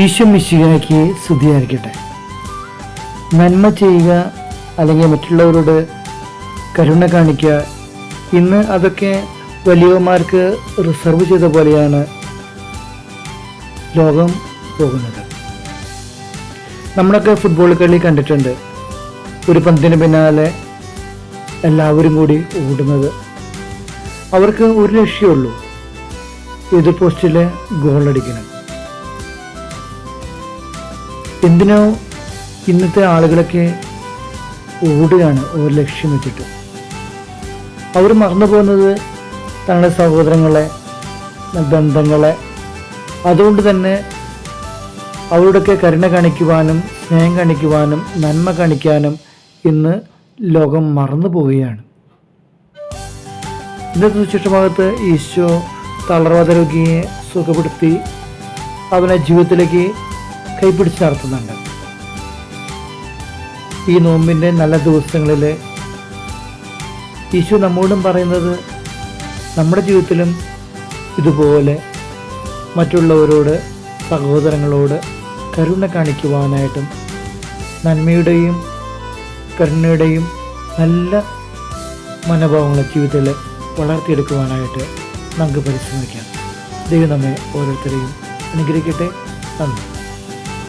ഈശോ മിശിഹായ്ക്ക് സ്തുതിയായിരിക്കട്ടെ. നന്മ ചെയ്യുക അല്ലെങ്കിൽ മറ്റുള്ളവരോട് കരുണ കാണിക്കുക. ഇന്ന് അതൊക്കെ വലിയവന്മാർക്ക് റിസർവ് ചെയ്ത പോലെയാണ് ലോകം പോകുന്നത്. നമ്മളൊക്കെ ഫുട്ബോൾ കളി കണ്ടിട്ടുണ്ട്. ഒരു പന്തിന് പിന്നാലെ എല്ലാവരും കൂടി ഓടുന്നത്. അവർക്ക് ഒരു ലക്ഷ്യമുള്ളൂ എതിർ പോസ്റ്റിൽ ഗോളടിക്കണം എന്തിനോ ഇന്നത്തെ ആളുകളൊക്കെ ഓടുകയാണ് ഒരു ലക്ഷ്യം വെച്ചിട്ട്? അവർ മറന്നു പോകുന്നത് തങ്ങളുടെ സഹോദരങ്ങളെ ബന്ധങ്ങളെ. അതുകൊണ്ട് തന്നെ അവരോടൊക്കെ കരുണ കാണിക്കുവാനും സ്നേഹം കാണിക്കുവാനും നന്മ കാണിക്കാനും ഇന്ന് ലോകം മറന്നു പോവുകയാണ്. ഇന്നത്തെ സുശിഷ്ടഭാഗത്ത് ഈശോ തളർവാദ രോഗിയെ സുഖപ്പെടുത്തി അവനെ ജീവിതത്തിലേക്ക് കൈപ്പിടിച്ച് നടത്തുന്നുണ്ട്. ഈ നോമ്പിന്റെ നല്ല ദിവസങ്ങളിൽ ഈശോ നമ്മോടും പറയുന്നത് നമ്മുടെ ജീവിതത്തിലും ഇതുപോലെ മറ്റുള്ളവരോട് സഹോദരങ്ങളോട് കരുണ കാണിക്കുവാനായിട്ടും നന്മയുടെയും കരുണയുടെയും നല്ല മനോഭാവങ്ങളെ ജീവിതത്തിൽ വളർത്തിയെടുക്കുവാനായിട്ട് നമുക്ക് പരിശ്രമിക്കാം. ദൈവം നമ്മെ ഓരോരുത്തരെയും അനുഗ്രഹിക്കട്ടെ. നന്ദി.